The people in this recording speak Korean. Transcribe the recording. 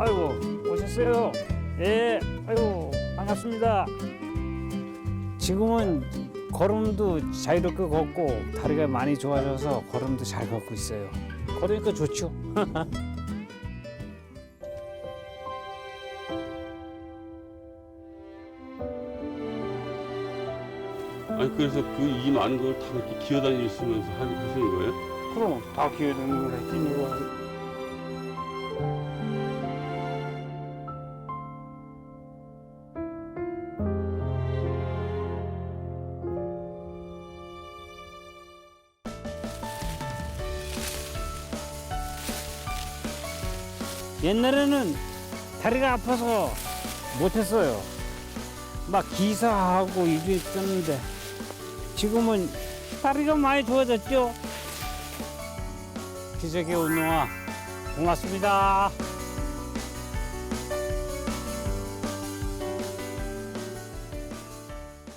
아이고 오셨어요. 예, 아이고 반갑습니다. 지금은 걸음도 자유롭게 걷고 다리가 많이 좋아져서 걸음도 잘 걷고 있어요. 걸으니까 좋죠. 아니 그래서 그 이 많은 걸 다 이렇게 기어다니시면서 하는 하시는 거예요? 그럼 다 기회되는 거래. 뛰니까. 옛날에는 다리가 아파서 못했어요. 막 기사하고 이랬었는데 지금은 다리가 많이 좋아졌죠. 기적의 운동화 고맙습니다.